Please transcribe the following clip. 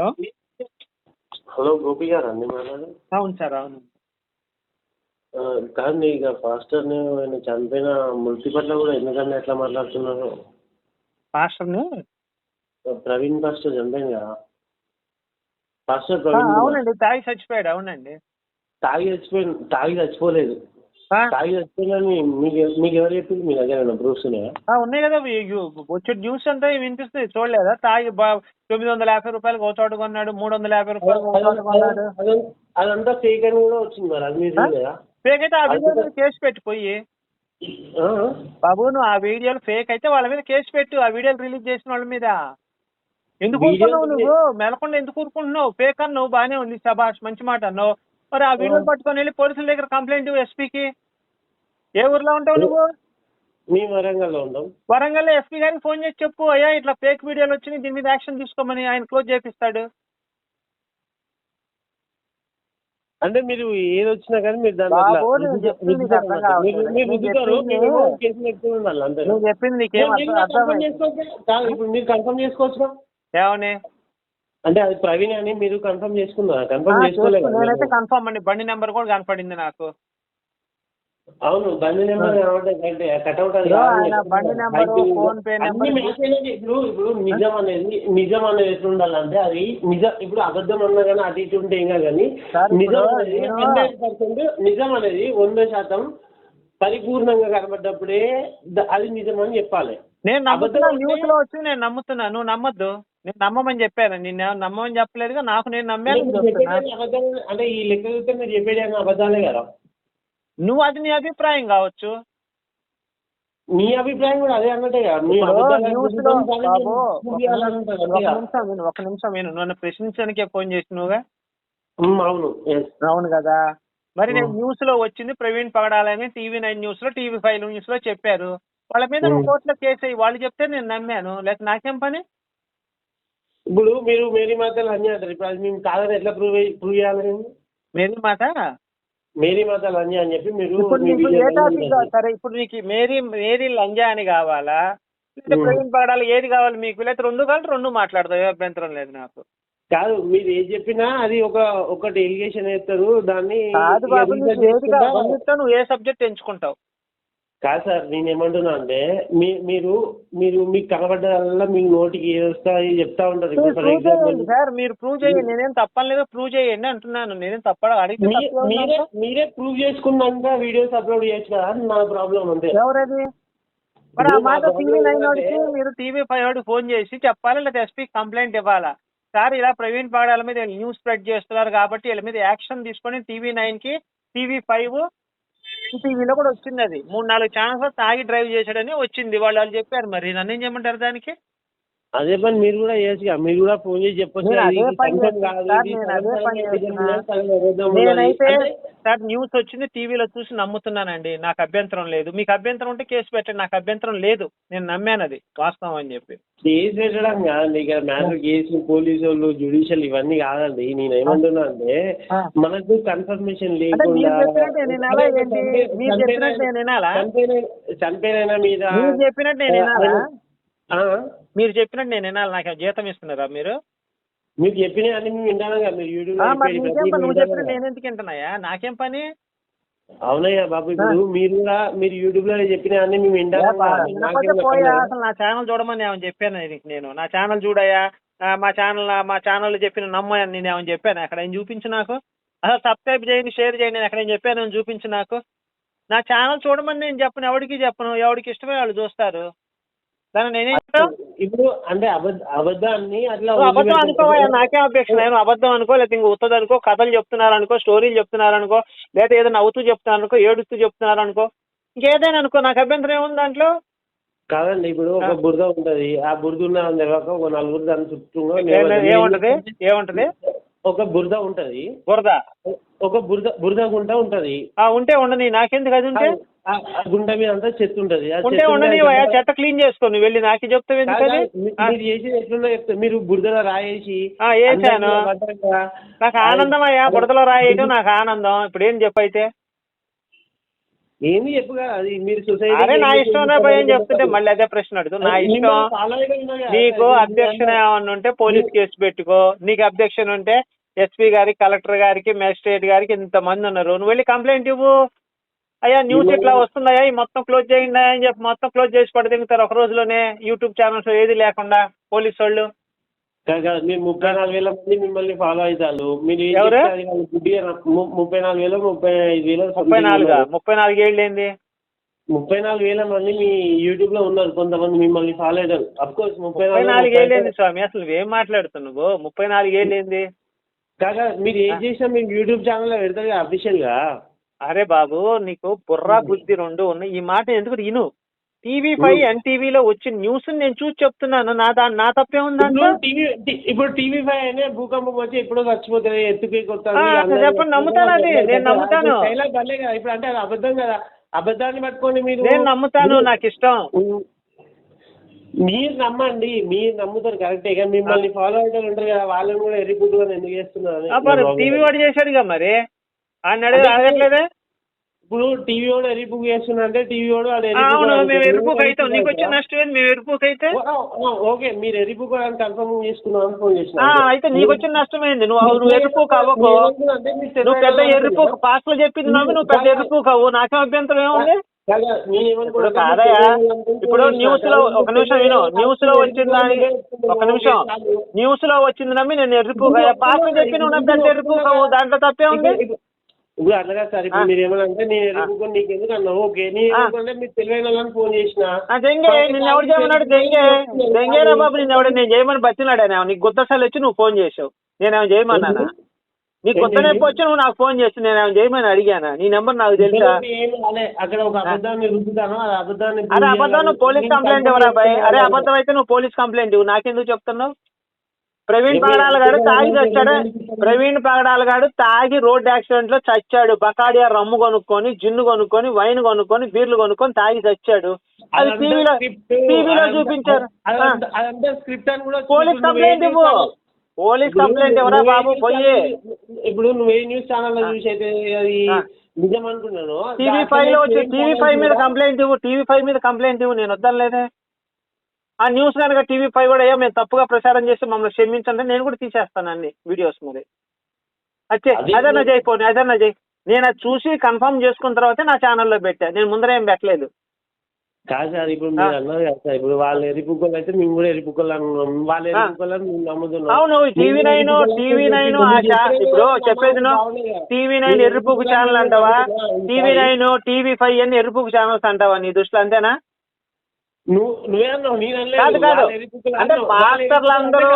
Hello? Hello Gopi గారు అండి మాట్లాడు అవును సార్ అవును. కాదు ఇక ఫాస్టర్ని ఆయన చనిపోయిన మృతి పట్ల కూడా ఎందుకన్నా ఎట్లా మాట్లాడుతున్నారు? పాస్టర్ని ప్రవీణ్ పాస్టర్ చనిపోయింది కదా. పాస్టర్ ప్రవీణ్. అవునండి తాగి చచ్చిపోయాడు అవునండి. తాగి చచ్చిపోయి తాగి చచ్చిపోలేదు. తాగి చచ్చిపోయిందని మీకు మీకు ఎవరు చెప్పింది మీ దగ్గర ఏమైనా ప్రూఫ్స్ ఉన్నాయా? ఆ, ఉన్నాయి కదా. ఇవి- ఇవి వచ్చే న్యూస్ అంతా వినిపిస్తుంది? చూడలేదా? తాగి బా- తొమ్మిది వందల యాభై రూపాయలకు ఒక చోట కొన్నాడు మూడు వందల యాభై రూపాయలకు చోట కొన్నాడు. అదంతా- అదంతా ఫేక్ అని కూడా వచ్చింది మరి. అది మీరు ఆ? చూడలేదా? ఫేక్ అయితే ఆ వీడియో మీద కేసు పెట్టిపోయి ఆ? బాబు నువ్వు ఆ వీడియోలు ఫేక్ అయితే వాళ్ళ మీద కేసు పెట్టు. ఆ వీడియోలు రిలీజ్ చేసిన వాళ్ళ మీద. ఎందుకు ఊరుకున్నావు నువ్వు? మెలకుండా ఎందుకు ఊరుకుంటున్నావు? ఫేక్ అన్నావు బాగానే ఉంది శబాష్ మంచి మాట అన్నావు. మరి ఆ వీడియోలు పట్టుకొని వెళ్ళి పోలీసుల దగ్గర కంప్లైంట్ ఎస్పీకి ఏ ఊర్లో ఉంటావు నువ్వు? మీ వరంగల్లో ఉంటాం. వరంగల్ ఎస్పీ గారికి ఫోన్ చేసి చెప్పు అయ్యా ఇట్లా ఫేక్ వీడియోలు వచ్చినాయి దీని మీద యాక్షన్ తీసుకోమని ఆయన క్లోజ్ చేపిస్తాడు. అంటే మీరు ఏది వచ్చినా కానీ మీరు. నువ్వు చెప్పింది నీకేం మీరు కన్ఫర్మ్ చేసుకోవచ్చు కాదు, ఇప్పుడు మీరు కన్ఫర్మ్ చేసుకోవచ్చుగా? ఏమని? అంటే అది ప్రవీణ్ అని మీరు కన్ఫర్మ్ చేసుకున్నారా? కన్ఫర్మ్ చేసుకోలేదు. నేనైతే కన్ఫర్మ్ అండి. బండి నెంబర్ కూడా కనపడింది నాకు. అవును బండి నెంబర్ కట్అవుట్ బండి నెంబరు, ఫోన్ పే నెంబరు. ఇప్పుడు ఇప్పుడు నిజం అనేది నిజం అనేది ఎట్లా ఉండాలంటే అది నిజం ఇప్పుడు అబద్ధం అన్నా కానీ అటు ఇటు ఉంటే ఇంకా కానీ నిజం అనేది హండ్రెడ్ పర్సెంట్ నిజం అనేది వంద శాతం పరిపూర్ణంగా కనబడ్డప్పుడే అది నిజం అని చెప్పాలి. నేను నమ్ముతున్నా అబద్ధం న్యూస్లో వచ్చి నేను నమ్ముతున్నా. నువ్వు నమ్మద్దు. నేను నమ్మమని చెప్పాను. నేను ఎవరు నమ్మమని చెప్పలేదుగా నాకు నేను నమ్మాను అంటే ఈ లెక్క చూస్తే మీరు చెప్పేది అబద్ధాలే కదా. నువ్వు అది నీ అభిప్రాయం కావచ్చు. మీ అభిప్రాయం కూడా అదే అన్నట్టే ఒక నిమిషం- విను నన్ను ప్రశ్నించడానికే ఫోన్ చేసినవుగా? అవును. అవును కదా? మరి నేను. న్యూస్లో వచ్చింది ప్రవీణ్ పగడాలని టీవీ నైన్ న్యూస్లో టీవీ ఫైవ్ న్యూస్లో చెప్పారు. వాళ్ళ మీద. కోర్టులో కేసు అయ్యి వాళ్ళు చెప్తే నేను నమ్మాను. లేకపోతే నాకేం పని? ఇప్పుడు మీరు మేరీ మాతలు అన్నీ అంటారు. ఇప్పుడు అది మేము కాదని ఎట్లా ప్రూవ్ ప్రూవ్ చేయాలి? మేము? మేరీ మాట మేరీ మాతలు అన్నీ అని చెప్పి మీరు ఇప్పుడు ఏ టాపిక్? సరే ఇప్పుడు నీకు మేరీ మేరీ లంజా అని కావాలా లేదా ఉం. ప్రవీణ్ పగడాలి ఏది కావాలి మీకు లేకపోతే రెండు కావాలి రెండు మాట్లాడతావు ఏ అభ్యంతరం లేదు నాకు కాదు మీరు ఏది చెప్పినా అది ఒక ఒకటి ఎలిగేషన్ వేస్తారు దాన్ని కాదు బాబు ఏది కావాలి నువ్వు ఏ సబ్జెక్ట్ ఎంచుకుంటావు కాదు సార్ నేను ఏమంటున్నా అంటే మీ మీరు మీరు మీకు కనబడ్డదల్లా మీ నోటికి ఏది వస్తా అది చెప్తా ఉంటారు. ఇప్పుడు ఫర్ ప్రూవ్ చేయండి ఎగ్జాంపుల్ సార్ మీరు ప్రూవ్ చేయండి. నేనేం తప్పలేదు ప్రూవ్ చేయండి అంటున్నాను. నేనేం తప్ప అడిగితే మీ- తప్పే ఉంది మీరే. మీరే ప్రూవ్ చేసుకున్నాక వీడియోస్ అప్లోడ్ చేయొచ్చు కదా అని నా ప్రాబ్లం అంతే. ఎవరది? మరి ఆ మాట టీవీ నైన్ వాడికి మీరు టీవీ ఫైవ్ వాడికి ఫోన్ చేసి చెప్పాలి? లేదా ఎస్పీ కంప్లైంట్ ఇవ్వాలా? సార్ ఇలా ప్రవీణ్ పగడాల మీద న్యూస్ స్ప్రెడ్ చేస్తున్నారు కాబట్టి వీళ్ళ మీద యాక్షన్ తీసుకొని టీవీ నైన్కి టీవీ ఫైవ్ టీవీలో కూడా వచ్చింది అది. మూడు నాలుగు ఛానల్స్ తాగి డ్రైవ్ చేశాడని వచ్చింది. వాళ్ళు వాళ్ళు చెప్పారు మరి. నన్ను ఏం చేయమంటారు దానికి? అదే పని మీరు కూడా కదా. మీరు కూడా ఫోన్ చేసి చెప్పొచ్చు సార్. నేనైతే న్యూస్ వచ్చింది టీవీలో చూసి నమ్ముతున్నానండి. నాకు అభ్యంతరం లేదు. మీకు అభ్యంతరం ఉంటే కేసు పెట్టండి. నాకు అభ్యంతరం లేదు. నేను నమ్మాను అది వాస్తవం అని చెప్పి. కేసు పెట్టడం కాదండి. ఇక్కడ మ్యాటర్ కేసు పోలీసు వాళ్ళు జుడిషియల్ ఇవన్నీ కాదండి. నేను ఏమంటున్నా అంటే. మనకు కన్ఫర్మేషన్ లేకుండా మీరు చెప్పినట్టు నేను వినాలా ఏంటి? మీరు చెప్పినట్టు నేను వినాలా? చనిపోయిన మీద చెప్పినట్టు నేను మీరు చెప్పినట్టు నేను వినాలి. నాకు జీతం ఇస్తున్నారా మీరు? మీరు చెప్పిన అన్ని మేము వింటాను మీరు యూట్యూబ్ నువ్వు నేను ఎందుకు వింటున్నాయా? నాకేం పని? అవునయ్యా బాబు ఇప్పుడు మీరు కూడా మీరు యూట్యూబ్లో చెప్పిన అన్ని మేము అసలు నా ఛానల్ చూడమని ఏమని చెప్పాను నేను నా ఛానల్ చూడయా మా ఛానల్ మా ఛానల్ చెప్పిన నమ్మని నేను ఏమని చెప్పాను. అక్కడ ఏం చూపించు నాకు? అసలు సబ్స్క్రైబ్ చేయండి షేర్ చేయండి నేను ఎక్కడ ఏం చెప్పాను చూపించు నాకు? నా ఛానల్ చూడమని నేను చెప్పను. ఎవరికి చెప్పను? ఎవరికి ఇష్టమే వాళ్ళు చూస్తారు. దాన్ని నేనేం ఇప్పుడు అంటే అబద్ధ అబద్ధాన్ని అట్లా అబద్ధం. అనుకోవా నాకేం అభ్యక్ష నేను అబద్ధం అనుకో లేకపోతే ఇంక ఉత్తది అనుకో కథలు చెప్తున్నారు అనుకో స్టోరీలు చెప్తున్నారు అనుకో లేదా ఏదో నవ్వుతూ చెప్తున్నారు అనుకో ఏడుస్తూ చెప్తున్నారు అనుకో ఇంకేదైనా అనుకో నాకు అభ్యంతరం ఏముంది దాంట్లో? కాదండి ఇప్పుడు ఒక బురద ఉంటది. ఆ బురద ఉన్న తెలియక ఒక నలుగురు దాని చుట్టూ ఏముంటది? ఏముంటది? ఒక బురద ఉంటది. బురద? ఒక బురద బురద గుంట ఉంటది. ఆ ఉంటే ఉండని. నాకెందుకు అది ఉంటే? గుంట మీద అంతా చెత్త ఉంటది. ఉంటే చెత్త ఉండని ఉంటే వయ్యా, చెత్త క్లీన్ చేసుకో నువ్వు వెళ్ళి నాకే చెప్తావు ఎందుకు కాదు, అది? మీ- ఆ, మీరు చేసేది ఎట్లుందో చెప్తా. మీరు బురదలో రాయేసి ఆ, వేసాను నాకు ఆనందం అయ్యా బురదలో రాయటం నాకు ఆనందం. ఇప్పుడు ఏం చెప్పైతే ఏంది చెప్పుగా అది మీరు సొసైటీ అరే నా ఇష్టం భయ్ చెప్తుంటే మళ్ళీ అదే ప్రశ్న అడుగు నా ఇష్టం నీకు అబ్జెక్షన్ ఏమన్నా ఉంటే పోలీస్ కేసు పెట్టుకో. నీకు అబ్జెక్షన్ ఉంటే ఎస్పీ గారికి కలెక్టర్ గారికి మేజిస్ట్రేట్ గారికి ఇంతమంది ఉన్నారు. నువ్వు వెళ్ళి కంప్లైంట్ ఇవ్వు. అయ్యా న్యూస్ ఇట్లా వస్తుందయ్యా ఈ మొత్తం క్లోజ్ చేయండి అని చెప్పి మొత్తం క్లోజ్ చేసి పడదిగుతారు. ఒక రోజులోనే యూట్యూబ్ ఛానల్స్ ఏది లేకుండా పోలీస్ వాళ్ళు. మీరు ముప్పై నాలుగు వేల మంది మిమ్మల్ని ఫాలో అవుతారు. మీరు ఏం ముప్పై నాలుగు వేలు ముప్పై ఐదు వేలు ముప్పై నాలుగు? ముప్పై నాలుగు ఏళ్ళు ఏంది? ముప్పై నాలుగు వేల మంది మీ యూట్యూబ్లో ఉన్నారు. కొంతమంది మిమ్మల్ని ఫాలో అవుతారు అఫ్ కోర్స్ ముప్పై నాలుగు నాలుగు ఏళ్ళు ఏంది స్వామి? అసలు నువ్వేం మాట్లాడుతున్నావు ముప్పై నాలుగు ఏళ్ళు ఏంది? కాగా మీరు ఏం చేసినా మీరు యూట్యూబ్ ఛానల్లో పెడతారు అఫీషియల్గా. అరే బాబు నీకు బుర్రా బుద్ధి రెండు ఉన్నాయి. ఈ మాట ఎందుకు ఇను టీవీ ఫైవ్ ఎన్టీవీలో వచ్చిన న్యూస్ నేను చూసి చెప్తున్నాను. నా దా నా తప్పే ఉంది ఇప్పుడు దాంట్లో టీవీ టి- ఇప్పుడు టీవీ ఫైవ్ అనే భూకంపం వచ్చి ఎప్పుడో చచ్చిపోతుంది ఎత్తుకి చెప్పండి, నమ్ముతాను అది, నేను నమ్ముతాను. ఇప్పుడు అంటే అది అబద్ధం కదా. అబద్ధాన్ని పట్టుకొని మీరు నేను నమ్ముతాను నాకు ఇష్టం. మీరు నమ్మండి మీరు నమ్ముతారు కరెక్టే. కానీ మిమ్మల్ని ఫాలో అవుతారు ఉంటారు కదా వాళ్ళని కూడా ఎర్రిపుట్టుగా ఎందుకు చేస్తున్నారు టీవీ వాడు చేశాడుగా మరి? ఆయన అడగ అడగట్లేదే ఇప్పుడు టీవీ వాడు ఎర్రిపుక్ చేస్తున్నా అంటే టీవీ వాడు అవును వాడు మేము ఎరుపుకు అవుతాం నీకు వచ్చిన? నష్టం మేము ఎరుపుకు అయితే ఓకే మీరు ఎర్రిపుక్ అని కన్ఫర్మ్ చేసుకున్నాం ఫోన్ చేసిన ఆ, అయితే నీకు వచ్చిన నష్టం ఏంది నువ్వు నువ్వు ఎరుపుకు అవ్వకు నువ్వు పెద్ద ఎరుపు పాస్లో చెప్పింది నవ్వు నువ్వు పెద్ద ఎరుపు కావు నాకేం అభ్యంతరం ఏముంది ఇప్పుడు కాదయ్యా ఇప్పుడు న్యూస్లో ఒక నిమిషం విను న్యూస్లో వచ్చిన దానికి ఒక నిమిషం న్యూస్లో వచ్చింది నమ్మి నేను ఎరుపు పాస్లో చెప్పి నువ్వు పెద్ద ఎరుపు కావు దాంట్లో తప్పే ఉంది ఇప్పుడు అట్లా కాదు సార్ ఇప్పుడు. మీరు ఏమన్నా అంటే నేను ఎదుర్కొని నీకు ఎందుకు అన్నావు? ఓకే నీ ఆ. ఎందుకంటే మీరు తెలివైన వాళ్ళని ఫోన్ చేసిన. ఆ దెంగే నిన్ను ఎవడు చేయమన్నాడు? దెంగే దెంగేరా బాబు నిన్ను ఎవడు నేను చేయమని బతిలాడాను నీకు గుత్తసాలు వచ్చి నువ్వు ఫోన్ చేసావు. నేనేమో చేయమన్నానా? నీకు గుత్త నొప్పి వచ్చి నువ్వు నాకు ఫోన్ చేసి నేనేమో చేయమని అడిగానా? నీ నెంబర్ నాకు తెలుసా. అక్కడ ఒక అబద్ధాన్ని రుద్దుతాను. అది అబద్ధాన్ని అరే అబద్ధం నువ్వు పోలీస్ కంప్లైంట్ ఇవ్వరా అరే అబద్ధం అయితే నువ్వు పోలీస్ కంప్లైంట్ ఇవ్వు. నాకెందుకు చెప్తున్నావు? ప్రవీణ్ పగడాల గారు తాగి చచ్చాడు. ప్రవీణ్ పగడాల గారు తాగి రోడ్ యాక్సిడెంట్లో చచ్చాడు. బకాడియా రమ్ము కొనుక్కొని జిన్ను కొనుక్కొని వైన్ కొనుక్కొని బీర్లు కొనుక్కొని తాగి చచ్చాడు. అది టీవీలో టీవీలో చూపించారు. పోలీస్ కంప్లైంట్ ఇవ్వు. పోలీస్ కంప్లైంట్ ఎవరా బాబు? పోయి ఇప్పుడు నువ్వు ఏ న్యూస్ ఛానల్లో. చూసి అయితే అది. నిజం అనుకున్నాను టీవీ ఫైవ్లో వచ్చి టీవీ ఫైవ్ మీద కంప్లైంట్ ఇవ్వు. టీవీ ఫైవ్ మీద కంప్లైంట్ ఇవ్వు. నేను వద్దలేదే ఆ న్యూస్ కనుక టీవీ ఫైవ్ కూడా అయ్యో మేము తప్పుగా ప్రచారం చేసి మమ్మల్ని క్షమించండి నేను కూడా తీసేస్తాను అన్ని వీడియోస్ మరి. అచ్చే అది- అదన్నా చేయిపోని అదన్నా చేయి నేను అది చూసి కన్ఫర్మ్ చేసుకున్న తర్వాతే నా ఛానల్లో పెట్టా నేను ముందర ఏం పెట్టలేదు. కాదు సార్ ఇప్పుడు మీరు. అన్నారు కదా సార్ ఇప్పుడు వాళ్ళు ఎరిపుక్కలు అయితే మేము కూడా అనుకున్నాం వాళ్ళు మేము నమ్ముతున్నాం. అవును టీవీ నైన్ టీవీ నైన్ ఇప్పుడు చెప్పేది టీవీ నైన్ ఎర్రిపుకు ఛానల్ అంటావా? టీవీ నైన్ టీవీ ఫైవ్ అన్ని ఎర్రిపుకు ఛానల్స్ అంటావా నీ దృష్టిలో అంతేనా? నువ్వు నువ్వే అన్నావు నేను. కాదు. కాదు అంటే మాస్టర్లు అందరూ